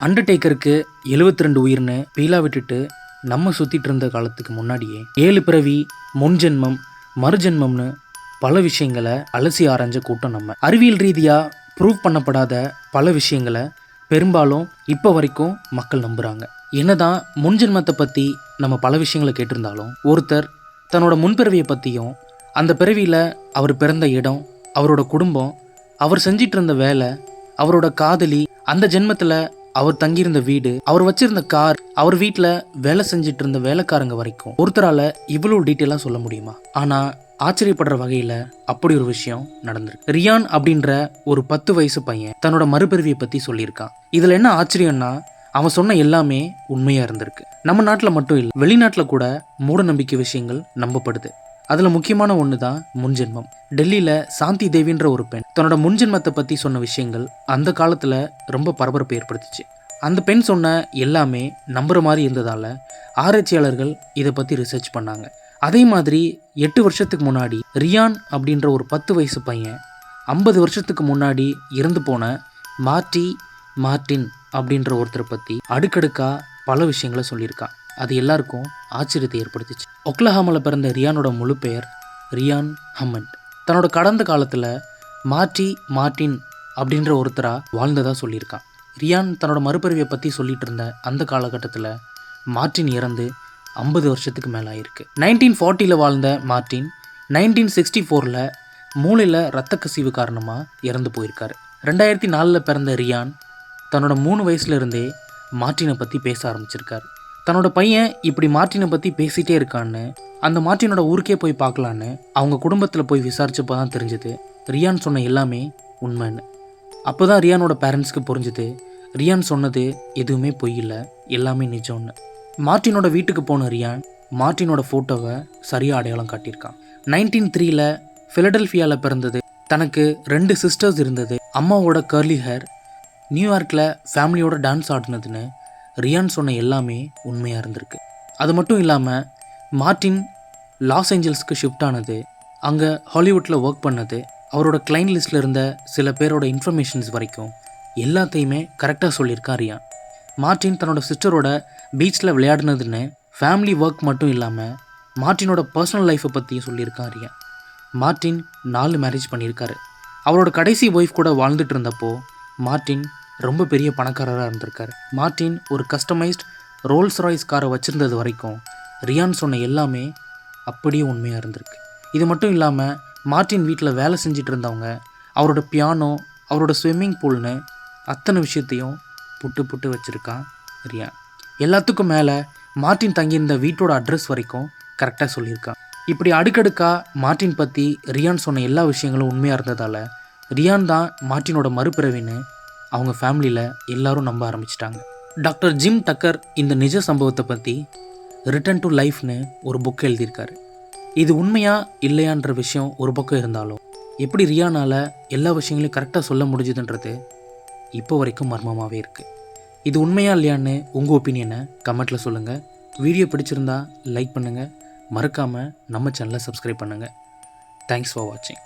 அண்டர்டேக்கருக்கு 72 ரெண்டு உயிர்னு பீலா விட்டுட்டு நம்ம சுற்றிட்டு இருந்த காலத்துக்கு முன்னாடியே ஏழு பிறவி முன்ஜென்மம் மறுஜென்மம்னு பல விஷயங்களை அலசி ஆராய்ஞ்ச கூட்டம் நம்ம. அறிவியல் ரீதியாக ப்ரூவ் பண்ணப்படாத பல விஷயங்களை பெரும்பாலும் இப்போ வரைக்கும் மக்கள் நம்புகிறாங்க என்னதான் முன்ஜென்மத்தை பற்றி நம்ம பல விஷயங்களை கேட்டிருந்தாலும் ஒருத்தர் தன்னோட முன்பிறவியை பற்றியும் அந்த பிறவியில் அவர் பிறந்த இடம் அவரோட குடும்பம் அவர் செஞ்சிட்டு இருந்த வேலை அவரோட காதலி அந்த ஜென்மத்தில் அவர் தங்கியிருந்த வீடு அவர் வச்சிருந்த கார் அவர் வீட்டில் வேலை செஞ்சுட்டு இருந்த வேலைக்காரங்க வரைக்கும் ஒருத்தரால் இவ்வளோ டீட்டெயிலாக சொல்ல முடியுமா? ஆனால் ஆச்சரியப்படுற வகையில் அப்படி ஒரு விஷயம் நடந்திருக்கு. ரியான் அப்படின்ற ஒரு பத்து வயசு பையன் தன்னோட மறுபிறவியை பற்றி சொல்லியிருக்கான். இதில் என்ன ஆச்சரியம்னா அவன் சொன்ன எல்லாமே உண்மையாக இருந்திருக்கு. நம்ம நாட்டில் மட்டும் இல்லை வெளிநாட்டில் கூட மூட நம்பிக்கை விஷயங்கள் நம்பப்படுது. அதில் முக்கியமான ஒன்று தான் முன்ஜென்மம் டெல்லியில் சாந்தி தேவின்ற ஒரு பெண் தன்னோட முன்ஜென்மத்தை பற்றி சொன்ன விஷயங்கள் அந்த காலத்தில் ரொம்ப பரபரப்பை ஏற்படுத்துச்சு. அந்த பெண் சொன்ன எல்லாமே நம்புற மாதிரி இருந்ததால் ஆராய்ச்சியாளர்கள் இதை பற்றி ரிசர்ச் பண்ணாங்க. அதே மாதிரி எட்டு வருஷத்துக்கு முன்னாடி ரியான் அப்படின்ற ஒரு பத்து வயசு பையன் ஐம்பது வருஷத்துக்கு முன்னாடி இறந்து போன மார்ட்டி மார்ட்டின் அப்படின்ற ஒருத்தரை பற்றி அடுக்கடுக்காக பல விஷயங்களை சொல்லியிருக்கான். அது எல்லாருக்கும் ஆச்சரியத்தை ஏற்படுத்திச்சு. ஒக்லஹாமில் பிறந்த ரியானோட முழு பெயர் ரியான் ஹம்மண்ட். தன்னோட கடந்த காலத்தில் மார்ட்டி மார்ட்டின் அப்படின்ற ஒருத்தராக வாழ்ந்ததாக சொல்லியிருக்கான். ரியான் தன்னோட மறுபிறவியை பற்றி சொல்லிட்டு இருந்த அந்த காலகட்டத்தில் மார்ட்டின் இறந்து ஐம்பது வருஷத்துக்கு மேலே ஆயிருக்கு. நைன்டீன் ஃபார்ட்டியில் வாழ்ந்த மார்ட்டின் நைன்டீன் சிக்ஸ்டி ஃபோரில் மூளையில் ரத்த கசிவு காரணமாக இறந்து போயிருக்காரு. ரெண்டாயிரத்தி நாலில் பிறந்த ரியான் தன்னோட மூணு வயசுல இருந்தே பற்றி பேச ஆரம்பிச்சிருக்காரு. தன்னோட பையன் இப்படி மார்ட்டினை பற்றி பேசிகிட்டே இருக்கான்னு அந்த மார்ட்டினோட ஊருக்கே போய் பார்க்கலான்னு அவங்க குடும்பத்தில் போய் விசாரிச்சப்போ தான் தெரிஞ்சது. ரியான் சொன்ன எல்லாமே உண்மைன்னு. அப்போ தான் ரியானோட பேரண்ட்ஸ்க்கு புரிஞ்சுது ரியான் சொன்னது எதுவுமே பொய் இல்லை எல்லாமே நிஜம்னு. மார்ட்டினோட வீட்டுக்கு போன ரியான் மார்ட்டினோட ஃபோட்டோவை சரியாக அடையாளம் காட்டியிருக்கான். நைன்டீன் த்ரீல ஃபிலடெல்ஃபியாவில் பிறந்தது. தனக்கு ரெண்டு சிஸ்டர்ஸ் இருந்தது அம்மாவோட கர்லி ஹேர் நியூயார்க்கில் ஃபேமிலியோட டான்ஸ் ஆடினதுன்னு ரியான் சொன்ன எல்லாமே உண்மையாக இருந்திருக்கு. அது மட்டும் இல்லாமல் மார்ட்டின் லாஸ் ஏஞ்சல்ஸ்க்கு ஷிஃப்ட் ஆனது அங்கே ஹாலிவுட்டில் ஒர்க் பண்ணது அவரோட கிளைண்ட் லிஸ்ட்டில் இருந்த சில பேரோட இன்ஃபர்மேஷன்ஸ் வரைக்கும் எல்லாத்தையுமே கரெக்டாக சொல்லியிருக்கான் ரியான். மார்ட்டின் தன்னோட சிஸ்டரோட பீச்சில் விளையாடினதுன்னு ஃபேமிலி ஒர்க் மட்டும் இல்லாமல் மார்ட்டினோட பர்சனல் லைஃப்பை பற்றியும் சொல்லியிருக்கான் ரியான். மார்ட்டின் நாலு மேரேஜ் பண்ணியிருக்காரு. அவரோட கடைசி ஒய்ஃப் கூட வாழ்ந்துட்டு இருந்தப்போ மார்ட்டின் ரொம்ப பெரிய பணக்காரராக இருந்திருக்கார். மார்ட்டின் ஒரு கஸ்டமைஸ்ட் ரோல்ஸ் ராய்ஸ் காரை வச்சுருந்தது வரைக்கும் ரியான் சொன்ன எல்லாமே அப்படியே உண்மையாக இருந்திருக்கு. இது மட்டும் இல்லாமல் மார்ட்டின் வீட்டில் வேலை செஞ்சுட்டு இருந்தவங்க அவரோட பியானோ அவரோட ஸ்விம்மிங் பூல்னு அத்தனை விஷயத்தையும் புட்டு புட்டு வச்சுருக்கான் ரியான். எல்லாத்துக்கும் மேலே மார்ட்டின் தங்கியிருந்த வீட்டோட அட்ரஸ் வரைக்கும் கரெக்டாக சொல்லியிருக்கான் இப்படி அடுக்கடுக்காக மார்ட்டின் பற்றி ரியான் சொன்ன எல்லா விஷயங்களும் உண்மையாக இருந்ததால் ரியான் தான் மார்ட்டினோட மறுபிறவின்னு அவங்க ஃபேமிலியில் எல்லாரும் நம்ப ஆரம்பிச்சிட்டாங்க. டாக்டர் ஜிம் டக்கர் இந்த நிஜ சம்பவத்தை பற்றி ரிட்டன் டு லைஃப்னு ஒரு புக் எழுதியிருக்காரு. இது உண்மையா இல்லையான்ற விஷயம் ஒரு பக்கம் இருந்தாலும் எப்படி ரியானால் எல்லா விஷயங்களையும் கரெக்டாக சொல்ல முடிஞ்சுதுன்றது இப்போ வரைக்கும் மர்மமாகவே இருக்குது இது உண்மையா இல்லையான்னு உங்கள் ஒப்பீனியனை கமெண்ட்டில் சொல்லுங்கள் வீடியோ பிடிச்சிருந்தா லைக் பண்ணுங்கள் மறக்காமல் நம்ம சேனலை சப்ஸ்கிரைப் பண்ணுங்கள் தேங்க்ஸ் ஃபார் வாட்சிங்